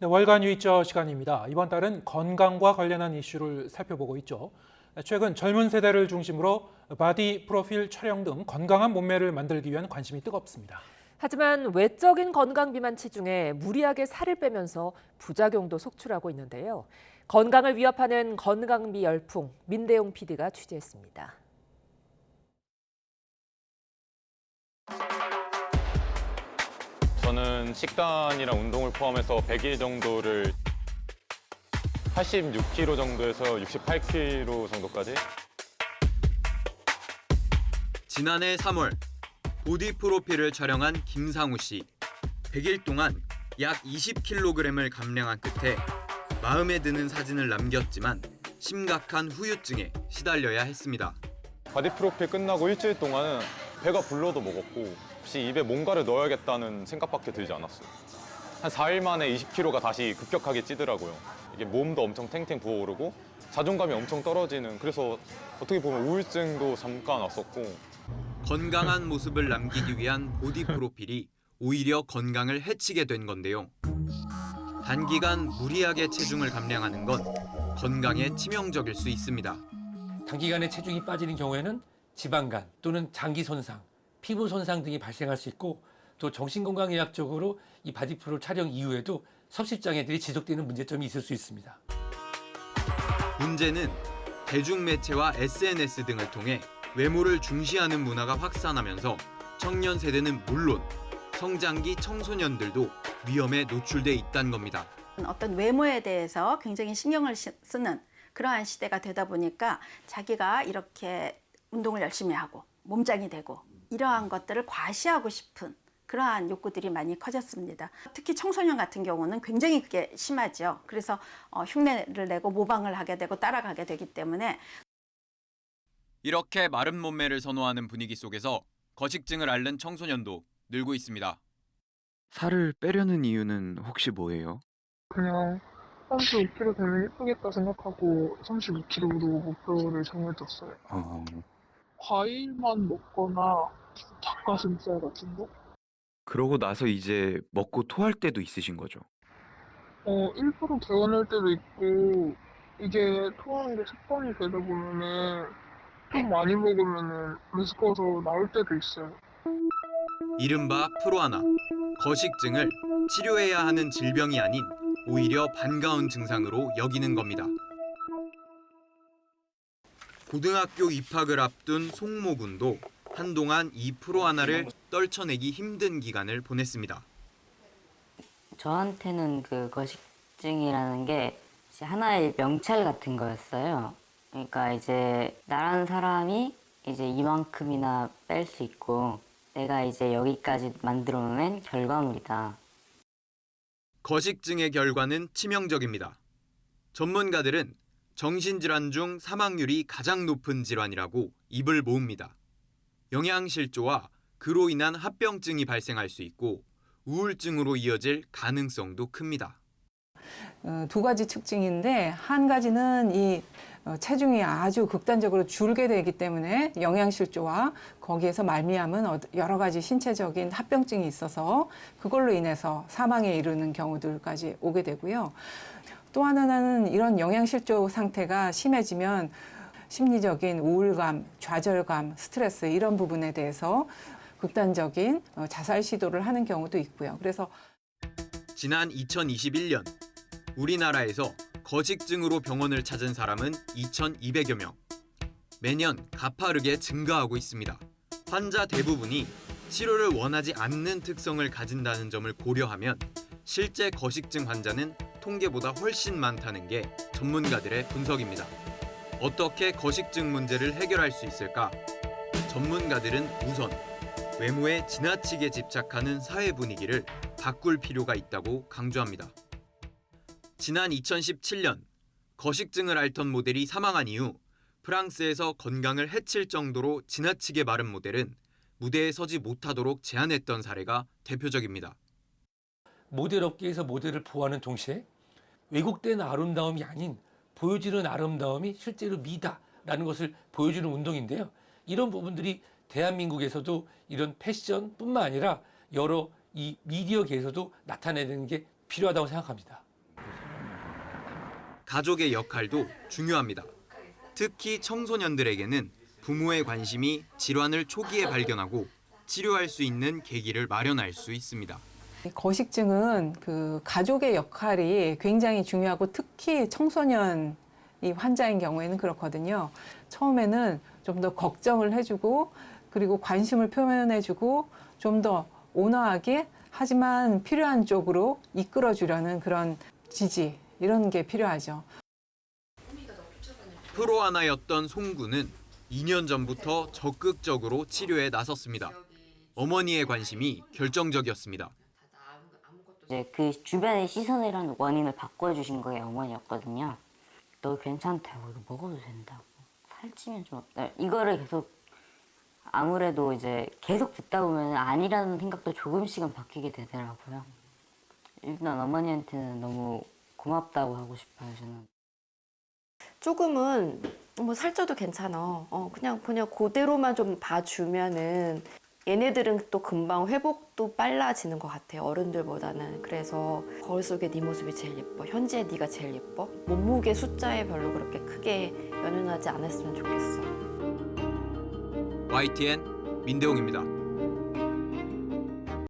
네, 월간 유의저 시간입니다. 이번 달은 건강과 관련한 이슈를 살펴보고 있죠. 최근 젊은 세대를 중심으로 바디 프로필 촬영 등 건강한 몸매를 만들기 위한 관심이 뜨겁습니다. 하지만 외적인 건강 비만 체중에 무리하게 살을 빼면서 부작용도 속출하고 있는데요. 건강을 위협하는 건강미 열풍 민대용 PD가 취재했습니다. 저는 식단이랑 운동을 포함해서 100일 정도를 86kg 정도에서 68kg 정도까지 지난해 3월 보디 프로필을 촬영한 김상우 씨. 100일 동안 약 20kg을 감량한 끝에 마음에 드는 사진을 남겼지만 심각한 후유증에 시달려야 했습니다. 바디 프로필 끝나고 일주일 동안은 배가 불러도 먹었고 혹시 입에 뭔가를 넣어야겠다는 생각밖에 들지 않았어요. 한 4일 만에 20kg가 다시 급격하게 찌더라고요. 이게 몸도 엄청 탱탱 부어오르고 자존감이 엄청 떨어지는 그래서 어떻게 보면 우울증도 잠깐 왔었고 건강한 모습을 남기기 위한 보디 프로필이 오히려 건강을 해치게 된 건데요. 단기간 무리하게 체중을 감량하는 건 건강에 치명적일 수 있습니다. 단기간에 체중이 빠지는 경우에는 지방간 또는 장기 손상, 피부 손상 등이 발생할 수 있고 또 정신건강의학적으로 이 바디프로 촬영 이후에도 섭식 장애들이 지속되는 문제점이 있을 수 있습니다. 문제는 대중매체와 SNS 등을 통해 외모를 중시하는 문화가 확산하면서 청년 세대는 물론 성장기 청소년들도 위험에 노출돼 있다는 겁니다. 어떤 외모에 대해서 굉장히 신경을 시- 쓰는 그러한 시대가 되다 보니까 자기가 이렇게 운동을 열심히 하고 몸짱이 되고 이러한 것들을 과시하고 싶은 그러한 욕구들이 많이 커졌습니다. 특히 청소년 같은 경우는 굉장히 그게 심하죠. 그래서 어, 흉내를 내고 모방을 하게 되고 따라가게 되기 때문에 이렇게 마른 몸매를 선호하는 분위기 속에서 거식증을 앓는 청소년도 늘고 있습니다. 살을 빼려는 이유는 혹시 뭐예요? 그냥 35kg 되면 예쁘겠다 생각하고 35kg로 목표를 정해뒀어요. 어, 과일만 먹거나 닭가슴살 같은 거? 그러고 나서 이제 먹고 토할 때도 있으신 거죠? 어, 일부러 개원할 때도 있고, 이게 토하는 게 습관이 되다 보면은 좀 많이 먹으면은 메스꺼워서 나올 때도 있어요. 이른바 프로하나 거식증을 치료해야 하는 질병이 아닌 오히려 반가운 증상으로 여기는 겁니다. 고등학교 입학을 앞둔 송모 군도 한동안 이 프로하나를 떨쳐내기 힘든 기간을 보냈습니다. 저한테는 그 거식증이라는 게 하나의 명찰 같은 거였어요. 그러니까 이제 나라는 사람이 이제 이만큼이나 뺄 수 있고 내가 이제 여기까지 만들어 놓은 결과물이다. 거식증의 결과는 치명적입니다. 전문가들은 정신질환 중 사망률이 가장 높은 질환이라고 입을 모읍니다. 영양실조와 그로 인한 합병증이 발생할 수 있고 우울증으로 이어질 가능성도 큽니다. 어, 두 가지 특징인데 한 가지는 이 어, 체중이 아주 극단적으로 줄게 되기 때문에 영양실조와 거기에서 말미암은 어- 여러 가지 신체적인 합병증이 있어서 그걸로 인해서 사망에 이르는 경우들까지 오게 되고요. 또 하나는 이런 영양실조 상태가 심해지면 심리적인 우울감, 좌절감, 스트레스 이런 부분에 대해서 극단적인 어, 자살 시도를 하는 경우도 있고요. 그래서 지난 2021년 우리나라에서 거식증으로 병원을 찾은 사람은 2,200여 명. 매년 가파르게 증가하고 있습니다. 환자 대부분이 치료를 원하지 않는 특성을 가진다는 점을 고려하면 실제 거식증 환자는 통계보다 훨씬 많다는 게 전문가들의 분석입니다. 어떻게 거식증 문제를 해결할 수 있을까? 전문가들은 우선 외모에 지나치게 집착하는 사회 분위기를 바꿀 필요가 있다고 강조합니다. 지난 2017년 거식증을 앓던 모델이 사망한 이후 프랑스에서 건강을 해칠 정도로 지나치게 마른 모델은 무대에 서지 못하도록 제한했던 사례가 대표적입니다. 모델 업계에서 모델을 보호하는 동시에 왜곡된 아름다움이 아닌 보여지는 아름다움이 실제로 미다라는 것을 보여주는 운동인데요. 이런 부분들이 대한민국에서도 이런 패션뿐만 아니라 여러 이 미디어계에서도 나타내는 게 필요하다고 생각합니다. 가족의 역할도 중요합니다. 특히 청소년들에게는 부모의 관심이 질환을 초기에 발견하고 치료할 수 있는 계기를 마련할 수 있습니다. 이 거식증은 그 가족의 역할이 굉장히 중요하고 특히 청소년 이 환자인 경우에는 그렇거든요. 처음에는 좀 더 걱정을 해주고 그리고 관심을 표현해주고 좀 더 온화하게 하지만 필요한 쪽으로 이끌어주려는 그런 지지 이런 게 필요하죠. 프로 하나였던 송구는 2년 전부터 적극적으로 치료에 나섰습니다. 어머니의 관심이 결정적이었습니다. 이제 그 주변의 시선이라는 원인을 바꿔주신 거에 어머니였거든요. 너 괜찮다고 이거 먹어도 된다고 살찌면 좀 어때? 이거를 계속 아무래도 이제 계속 듣다 보면 아니라는 생각도 조금씩은 바뀌게 되더라고요. 일단 어머니한테는 너무 고맙다고 하고 싶어요 저는. 조금은 뭐 살쪄도 괜찮아. 어, 그냥 그냥 그대로만 좀 봐주면은 얘네들은 또 금방 회복도 빨라지는 것 같아요. 어른들보다는. 그래서 거울 속에 네 모습이 제일 예뻐. 현재 네가 제일 예뻐. 몸무게 숫자에 별로 그렇게 크게 연연하지 않았으면 좋겠어. YTN 민대웅입니다.